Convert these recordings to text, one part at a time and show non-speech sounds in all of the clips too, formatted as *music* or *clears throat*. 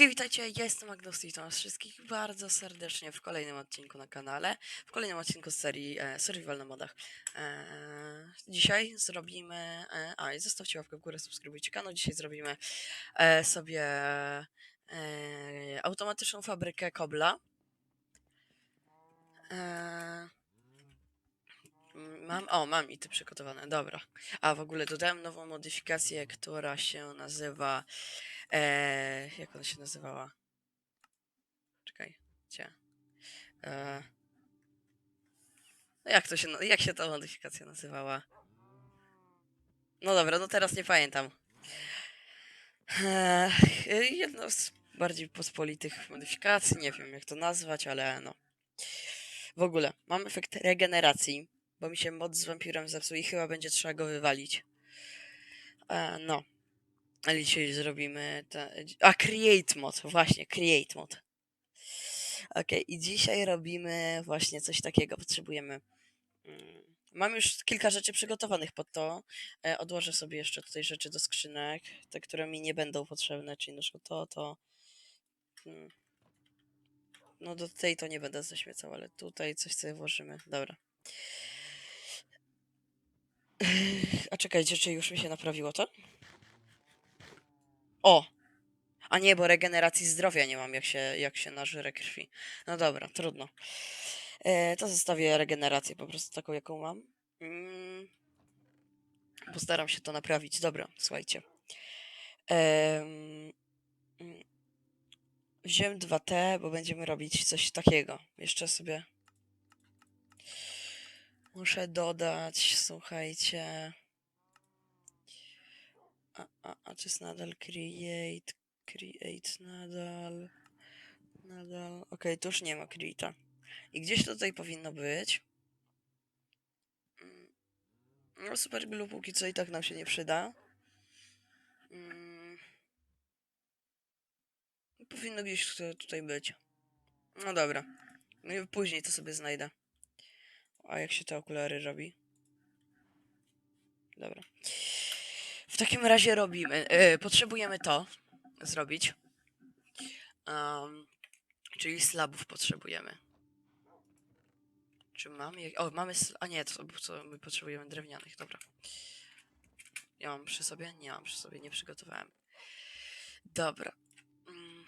Hej, witajcie, jestem Agnosty i witam was wszystkich bardzo serdecznie w kolejnym odcinku na kanale, w kolejnym odcinku z serii e, Survival na modach. E, dzisiaj zrobimy, e, a i zostawcie łapkę w górę, subskrybujcie kanał, dzisiaj zrobimy e, sobie e, automatyczną fabrykę kobla. E, Mam, o, mam ity przygotowane, dobra. A w ogóle dodałem nową modyfikację, która się nazywa. E, jak ona się nazywała? Czekaj, gdzie? E, no jak to się, jak się ta modyfikacja nazywała? No dobra, no teraz nie pamiętam. E, jedno z bardziej pospolitych modyfikacji, nie wiem jak to nazwać, ale no. W ogóle, mam efekt regeneracji, bo mi się mod z wampirem zepsuł i chyba będzie trzeba go wywalić. E, no. Ale dzisiaj zrobimy. Te... A, Create Mod, właśnie, Create Mod. Okej, i dzisiaj robimy właśnie coś takiego. Potrzebujemy. mm, Mam już kilka rzeczy przygotowanych pod to. E, odłożę sobie jeszcze tutaj rzeczy do skrzynek, te, które mi nie będą potrzebne, czyli na przykład to, to. mm. No do tej to nie będę zaśmiecał, ale tutaj coś sobie włożymy. Dobra. A czekajcie, czy już mi się naprawiło to? O! A nie, bo regeneracji zdrowia nie mam, jak się, jak się nażre krwi. No dobra, trudno. E, to zostawię regenerację po prostu taką, jaką mam. Mm. Postaram się to naprawić. Dobra, słuchajcie. Em, mm. Wziąłem 2T, bo będziemy robić coś takiego. Jeszcze sobie muszę dodać, słuchajcie. A, a, a czy jest nadal create? Create nadal. Nadal. Okej, tu już nie ma create'a. I gdzieś tutaj powinno być. Mm, No super glue póki co i tak nam się nie przyda. Mm. Powinno gdzieś tu- tutaj być. No dobra. No i później to sobie znajdę. A jak się te okulary robi? Dobra. W takim razie robimy. e, potrzebujemy to zrobić. Um, czyli slabów potrzebujemy. Czy mamy? O, mamy. A nie, to, to my potrzebujemy drewnianych, dobra. Ja mam przy sobie? Nie mam przy sobie, nie przygotowałem. Dobra. Mm,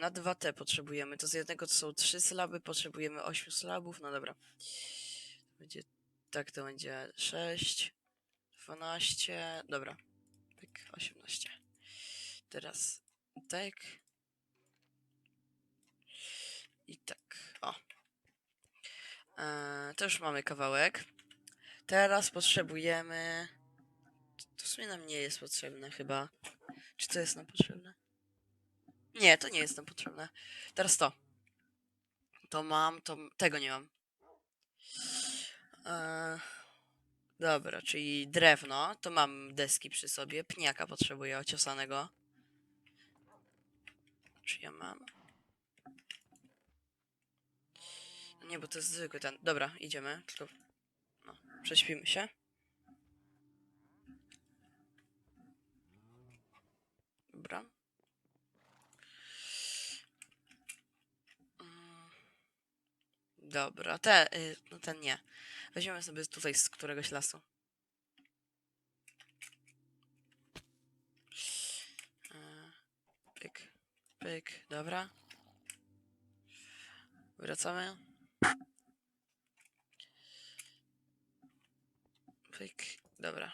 Na 2T potrzebujemy. To z jednego to są 3 slaby, potrzebujemy 8 slabów. No dobra. Będzie tak, to będzie 6, 12. Dobra. Tak, 18. Teraz tak. I tak. O. Eee, to już mamy kawałek. Teraz potrzebujemy. To w sumie nam nie jest potrzebne chyba. Czy to jest nam potrzebne? Nie, to nie jest nam potrzebne. Teraz to. To mam, to tego nie mam. Eee, dobra, czyli drewno. To mam deski przy sobie. Pniaka potrzebuję ociosanego. Czy ja mam? Nie, bo to jest zwykły ten. Dobra, idziemy. Tylko. No, prześpimy się. Dobra. Mm. Dobra, te, y, no ten nie. Weźmiemy sobie tutaj z któregoś lasu. E, Pyk, pyk, dobra. Wracamy. Pyk, dobra.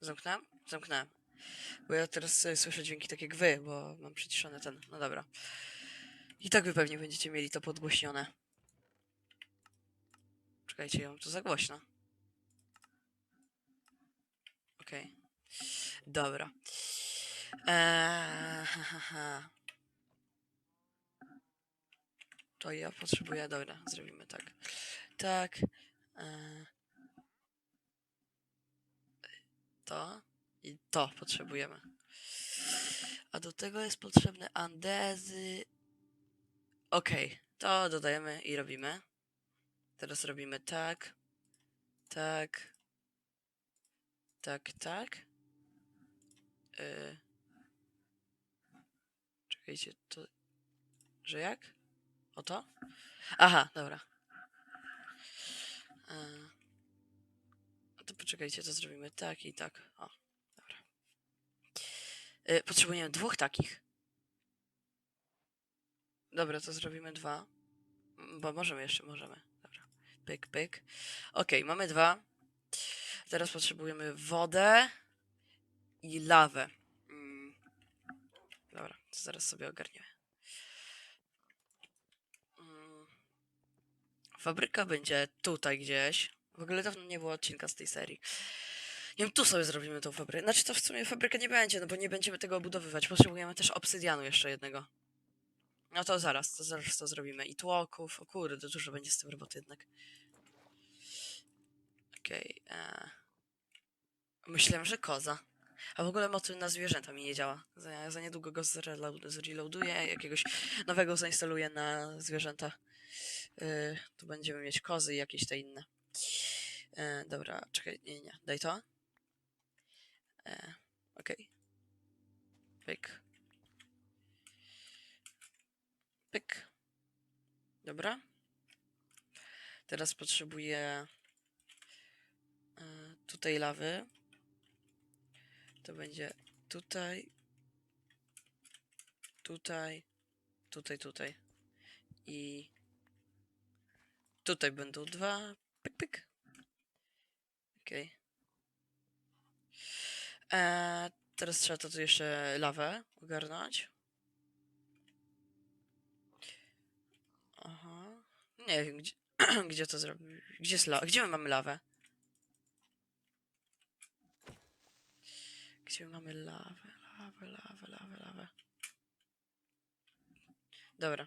Zamknąłem? Zamknąłem. Bo ja teraz słyszę dźwięki tak jak wy, bo mam przyciszony ten. No dobra. I tak wy pewnie będziecie mieli to podgłośnione. Czekajcie, ja mam to za głośno. Okej. Dobra. Eee, ha, ha. To ja potrzebuję, dobra, zrobimy tak. Tak. Eee, to i to potrzebujemy. A do tego jest potrzebne andezy. Okej, to dodajemy i robimy. Teraz robimy tak, tak, tak, tak. Yy. Czekajcie, to... Że jak? O to? Aha, dobra. No to poczekajcie, to zrobimy tak i tak. O, dobra. E, Potrzebujemy dwóch takich. Dobra, to zrobimy dwa. Bo możemy jeszcze, możemy. Pyk, pyk. Okej, mamy dwa. Teraz potrzebujemy wodę i lawę. Mm. Dobra, to zaraz sobie ogarniemy. Mm. Fabryka będzie tutaj gdzieś. W ogóle dawno nie było odcinka z tej serii. Nie wiem, tu sobie zrobimy tą fabrykę. Znaczy to w sumie fabryka nie będzie, no bo nie będziemy tego obudowywać. Potrzebujemy też obsydianu jeszcze jednego. No to zaraz, to zaraz to zrobimy. I tłoków. O kurde, dużo będzie z tym roboty jednak. Okej. e. Myślałem, że koza. A w ogóle motyw na zwierzęta mi nie działa. Za, za niedługo go zreload- zreloaduję, jakiegoś nowego zainstaluję na zwierzęta. Yy, tu będziemy mieć kozy i jakieś te inne. E, dobra, czekaj, nie, nie, daj to. E, Okej. Pyk. Pyk. Dobra. Teraz potrzebuję e, tutaj lawy. To będzie tutaj, tutaj, tutaj, tutaj. I tutaj będą dwa. Pyk, pyk. Okej. Eee, teraz trzeba to tu jeszcze lawę ogarnąć. Aha. Nie wiem, gdzie, *clears throat* gdzie to zrobić. Gdzie Gdzie my mamy lawę? Gdzie my mamy lawę? Lawę, lawę, lawę, lawę. Dobra.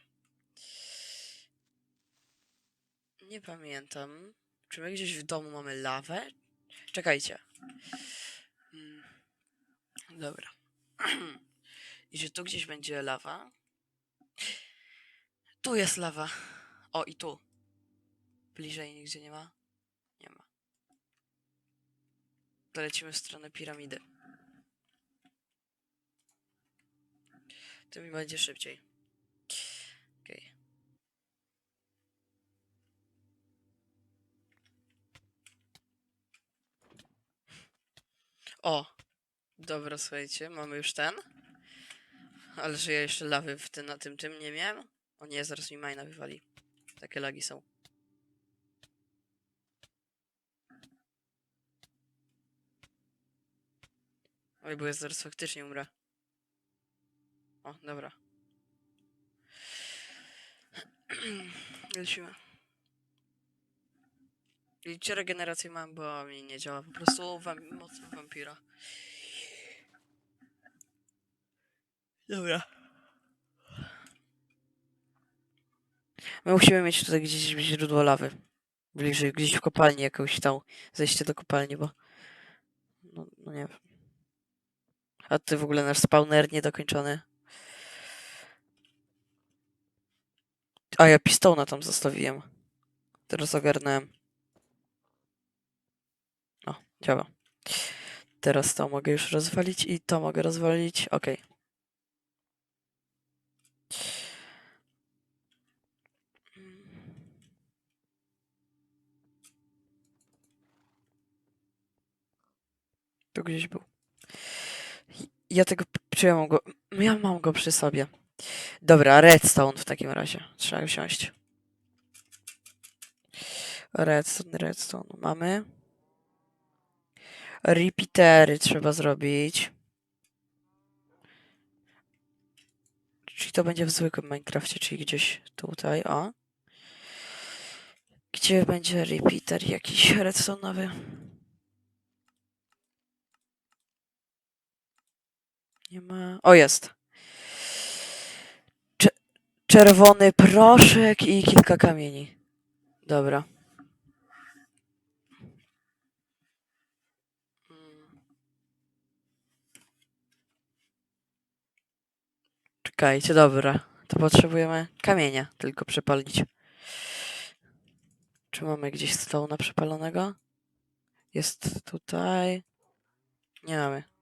Nie pamiętam. Czy my gdzieś w domu mamy lawę? Czekajcie. Mm. Dobra. *clears throat* I że tu gdzieś będzie lawa? Tu jest lawa. O, i tu. Bliżej nigdzie nie ma? Nie ma. To lecimy w stronę piramidy. To mi będzie szybciej. Okej. O! Dobra, słuchajcie, mamy już ten. Ale że ja jeszcze lawy w tym, na tym tym nie miałem. O nie, zaraz mi majna wywali. Takie lagi są. Oj, bo ja zaraz faktycznie umrę. O, dobra. *clears throat* Lecimy. Widzicie, regenerację mam, bo mi nie działa. Po prostu wam moc wampira. Dobra. My musimy mieć tutaj gdzieś źródło lawy. Bliżej, gdzieś w kopalni jakąś tam. Zejście do kopalni, bo... No, no nie wiem. A ty w ogóle nasz spawner niedokończony. A ja pistona tam zostawiłem. Teraz ogarnąłem. O, działa. Teraz to mogę już rozwalić i to mogę rozwalić. Okej. Tu gdzieś był. Ja tego, czy ja mam go, ja mam go przy sobie. Dobra, redstone w takim razie. Trzeba wziąć. Redstone, redstone. Mamy. Repeatery trzeba zrobić. Czyli to będzie w zwykłym Minecrafcie, czyli gdzieś tutaj, o. Gdzie będzie repeater jakiś redstone'owy? Nie ma. O, jest. Cze- czerwony proszek i kilka kamieni. Dobra. Czekajcie, dobra. To potrzebujemy kamienia tylko przepalić. Czy mamy gdzieś stołna przepalonego? Jest tutaj. Nie mamy.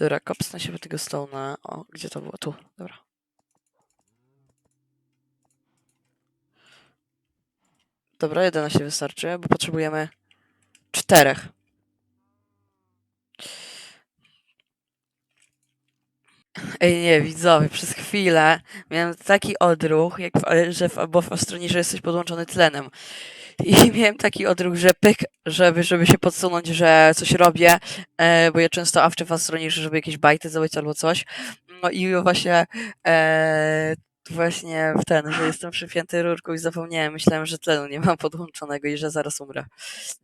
Dobra, kopsnę się tego stone'a. O, gdzie to było? Tu, dobra. Dobra, 11 wystarczy, bo potrzebujemy czterech. Ej, nie, widzowie, przez chwilę miałem taki odruch, jak w, że w, bo w Astronie, że jesteś podłączony tlenem. I *laughs* miałem taki odruch, że pyk, żeby, żeby się podsunąć, że coś robię, e, bo ja często awczę w Astronie, żeby jakieś bajty zrobić albo coś. No i właśnie e, właśnie w ten, że jestem przypięty rurką i zapomniałem, myślałem, że tlenu nie mam podłączonego i że zaraz umrę.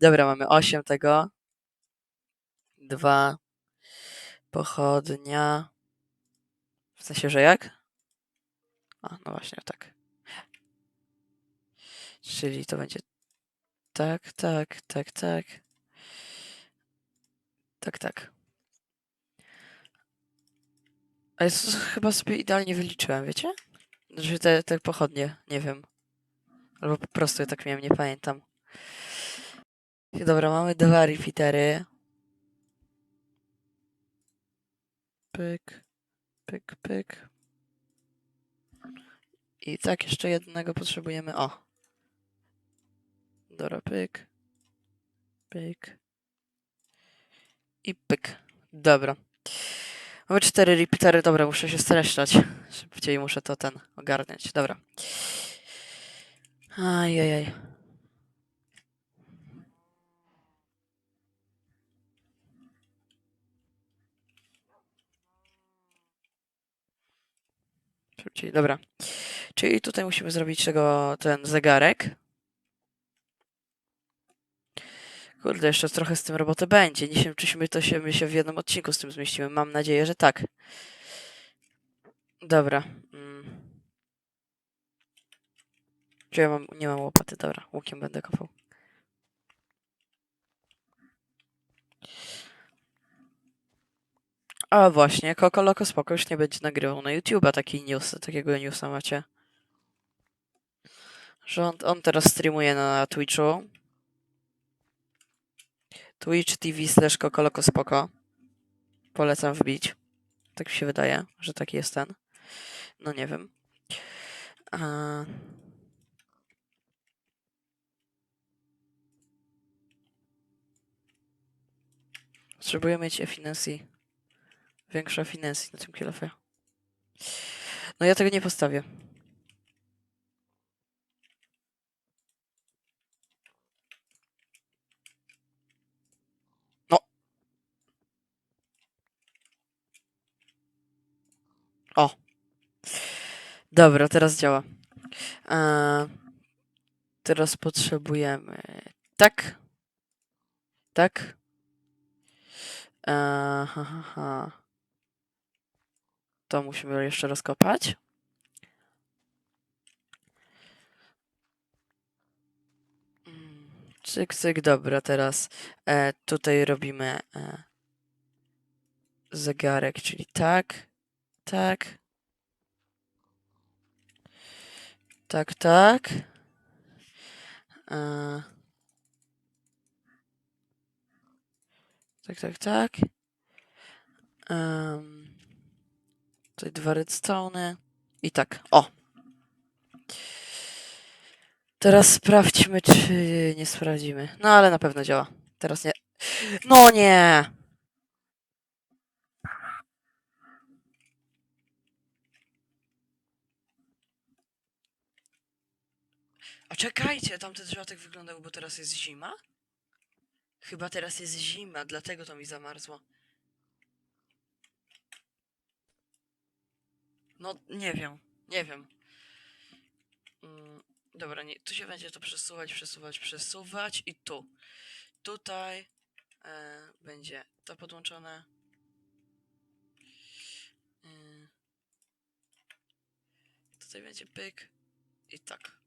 Dobra, mamy 8 tego. Dwa. Pochodnia. W sensie, że jak? A, no właśnie, tak. Czyli to będzie tak, tak, tak, tak. Tak, tak. A ja s- chyba sobie idealnie wyliczyłem, wiecie? Że te, te pochodnie, nie wiem. Albo po prostu ja tak miałem, nie pamiętam. Dobra, mamy dwa repeatery. Pyk, pyk, pyk. I tak jeszcze jednego potrzebujemy. O. Dobra, pyk. Pyk. I pyk. Dobra. Mamy cztery repeatery. Dobra, muszę się streszczać. Szybciej muszę to ten ogarniać. Dobra. Ajajaj. Szybciej, dobra. Czyli tutaj musimy zrobić tego, ten zegarek. Kurde, jeszcze trochę z tym roboty będzie. Nie wiem, czyśmy to się, my się w jednym odcinku z tym zmieścimy. Mam nadzieję, że tak. Dobra. Mm. Czy ja mam, nie mam łopaty, dobra. Łukiem będę kopał. A właśnie, Koko Loko Spoko już nie będzie nagrywał na YouTube'a taki news, takiego newsa macie. Że on, on teraz streamuje na Twitchu. Twitch TV slash Koko Loko Spoko. Polecam wbić. Tak mi się wydaje, że taki jest ten. No nie wiem. A... Potrzebuję mieć efficiency. Większa efficiency na tym kilofie. No ja tego nie postawię. No. O. Dobra, teraz działa. Eee, teraz potrzebujemy tak. Tak. Eee, ha, ha, ha. To musimy jeszcze rozkopać. Mm, Cyk, cyk, dobra, teraz e, tutaj robimy e, zegarek, czyli tak, tak, tak, tak. E, tak, tak, tak. Em, tutaj dwa redstone'y i tak, o. Teraz sprawdźmy, czy nie sprawdzimy. No ale na pewno działa. Teraz nie. No nie! A czekajcie, tamte drzewa tak bo teraz jest zima? Chyba teraz jest zima, dlatego to mi zamarzło. No, nie wiem, nie wiem. Mm, dobra, nie, tu się będzie to przesuwać, przesuwać, przesuwać i tu. Tutaj e, będzie to podłączone. Mm. Tutaj będzie pyk i tak.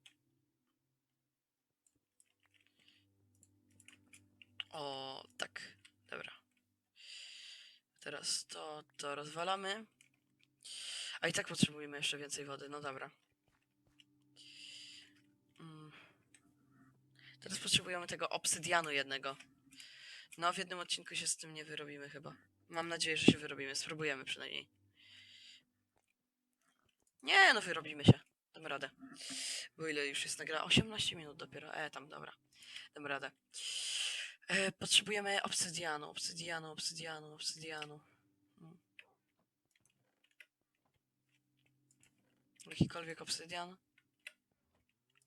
O, tak. Dobra. Teraz to, to rozwalamy. A i tak potrzebujemy jeszcze więcej wody. No dobra. Mm. Teraz potrzebujemy tego obsydianu jednego. No, w jednym odcinku się z tym nie wyrobimy chyba. Mam nadzieję, że się wyrobimy. Spróbujemy przynajmniej. Nie, no wyrobimy się. Dam radę. Bo ile już jest nagra? 18 minut dopiero. E, tam, dobra. Dam radę. E, potrzebujemy obsydianu, obsydianu, obsydianu, obsydianu. Mm. Jakikolwiek obsydian.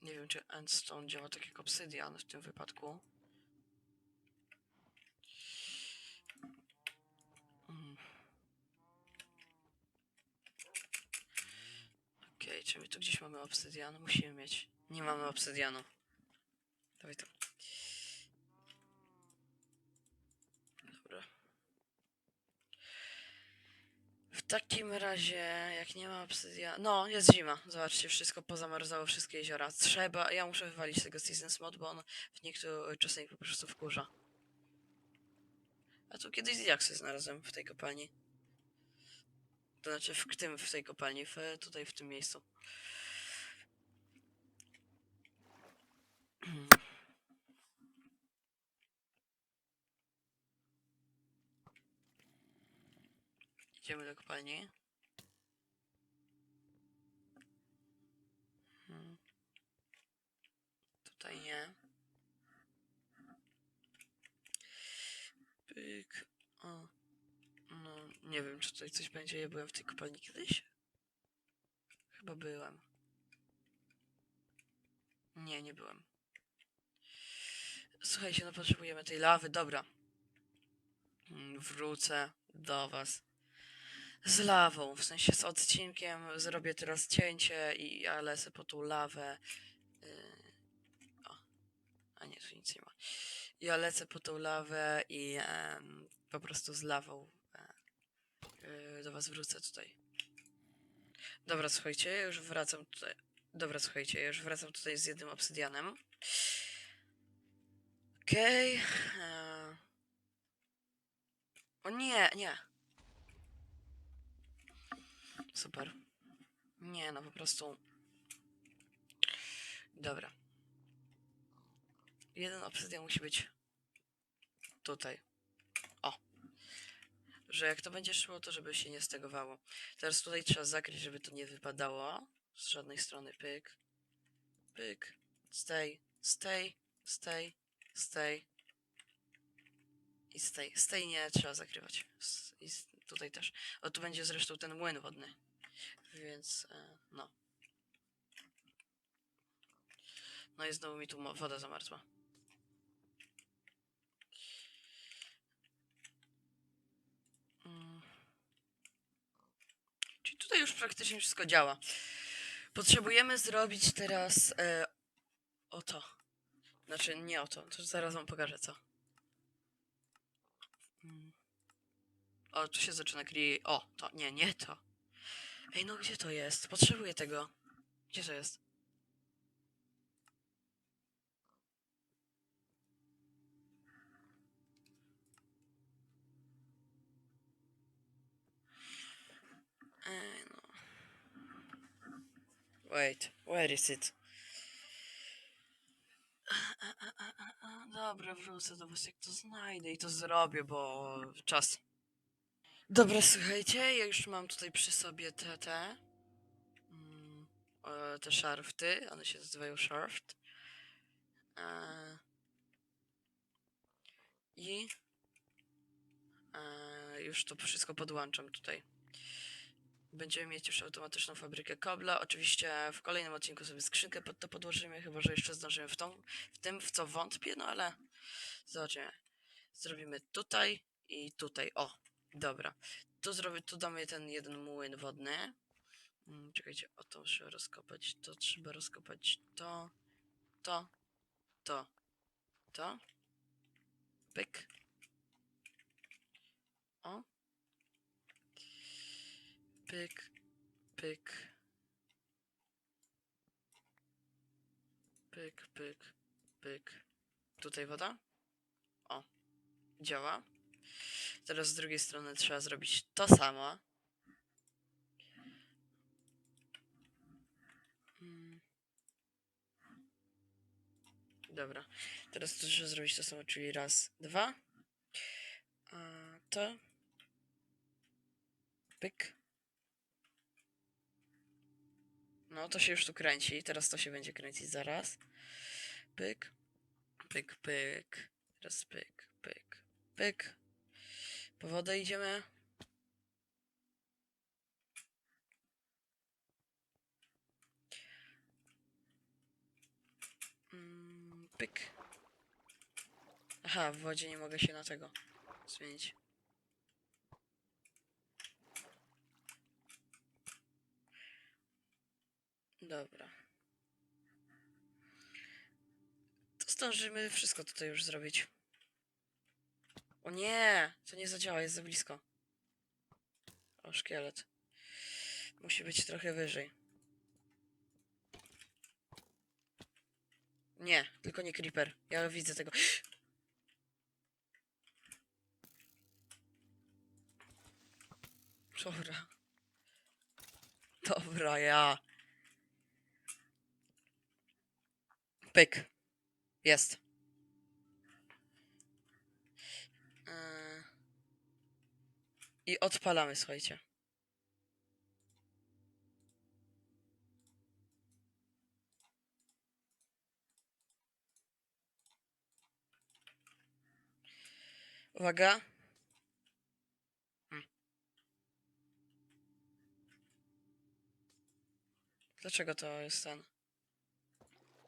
Nie wiem, czy endstone działa tak jak obsydian w tym wypadku. Mm. Okej, czy my tu gdzieś mamy obsydian? Musimy mieć. Nie mamy obsydianu. Dawaj tu. Dobra. W takim razie, jak nie ma obsydianu... No, jest zima. Zobaczcie, wszystko pozamarzało, wszystkie jeziora. Trzeba... Ja muszę wywalić tego Seasons Mod, bo on w niektórych czasami po prostu wkurza. A tu kiedyś diaksy znalazłem w tej kopalni. To znaczy w tym, w tej kopalni, w, tutaj w tym miejscu. Idziemy do kopalni. Hmm. Tutaj nie. Pyk. O. No, nie wiem, czy tutaj coś będzie. Ja byłem w tej kopalni kiedyś? Chyba byłem. Nie, nie byłem. Słuchajcie, no potrzebujemy tej lawy. Dobra. Mm, Wrócę do was z lawą, w sensie z odcinkiem. Zrobię teraz cięcie i ja lecę po tą lawę. Yy, O, a nie, tu nic nie ma. Ja lecę po tą lawę i po prostu z lawą e, yy, do was wrócę tutaj. Dobra, słuchajcie, ja już wracam tutaj. Dobra, słuchajcie, ja już wracam tutaj z jednym obsydianem. Okej. e. O nie, nie. Super. Nie, no po prostu. Dobra. Jeden obsydian musi być tutaj. O. Że jak to będzie szło, to żeby się nie stegowało. Teraz tutaj trzeba zakryć, żeby to nie wypadało. Z żadnej strony. Pyk. Pyk. Stay. Stay. Stay. Stay. I stay. Stay nie trzeba zakrywać. I tutaj też. O, tu będzie zresztą ten młyn wodny. Więc, e, no. No i znowu mi tu woda zamarzła. Mm. Czyli tutaj już praktycznie wszystko działa. Potrzebujemy zrobić teraz e, o to. Znaczy nie o to, zaraz wam pokażę co. Mm. O, tu się zaczyna kri... O, to, nie, nie to. Ej, no gdzie to jest? Potrzebuję tego. Gdzie to jest? Ej, no. Wait, where is it? Dobra, wrócę do was jak to znajdę i to zrobię, bo czas. Dobra, słuchajcie, ja już mam tutaj przy sobie te, te, mm, e, te szarfty, one się nazywają szarft. E, I e, już to wszystko podłączam tutaj. Będziemy mieć już automatyczną fabrykę kobla. Oczywiście w kolejnym odcinku sobie skrzynkę pod to podłożymy, chyba że jeszcze zdążymy w, tą, w tym, w co wątpię, no ale zobaczymy. Zrobimy tutaj i tutaj. O, dobra. Tu, zrobię, tu damy ten jeden młyn wodny. Mm, Czekajcie, o to trzeba rozkopać, to trzeba rozkopać to, to, to, to. Pyk. O. Pyk, pyk. Pyk, pyk, pyk. Tutaj woda? O, działa. Teraz z drugiej strony trzeba zrobić to samo. Mm. Dobra, teraz trzeba zrobić to samo, czyli raz, dwa. A to, Pyk. No, to się już tu kręci. Teraz to się będzie kręcić zaraz. Pyk. Pyk, pyk. Teraz pyk, pyk, pyk. Po wodę idziemy. Mm, pyk. Aha, w wodzie nie mogę się na tego zmienić. Dobra. To zdążymy wszystko tutaj już zrobić. O nie! To nie zadziała, jest za blisko. O, szkielet. Musi być trochę wyżej. Nie, tylko nie creeper. Ja widzę tego. Dobra. Dobra, ja. Pyk. Jest. I odpalamy, słuchajcie. Uwaga. Hmm. Dlaczego to jest ten?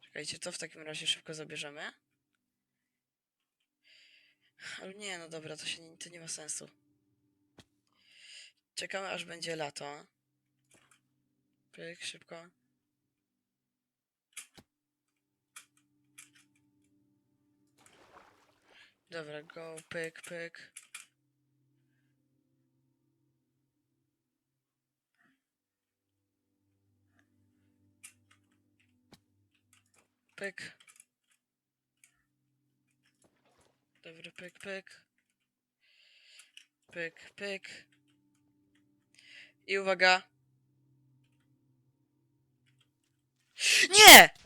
Czekajcie, to w takim razie szybko zabierzemy. Ale nie, no dobra, to się nie, to nie ma sensu. Czekamy aż będzie lato. Pyk, szybko. Dobra, go, pyk, pyk. Pyk. Dobry, pyk, pyk. Pyk, pyk. I uwaga. Nie!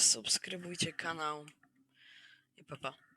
Subskrybujcie kanał. I papa. Pa.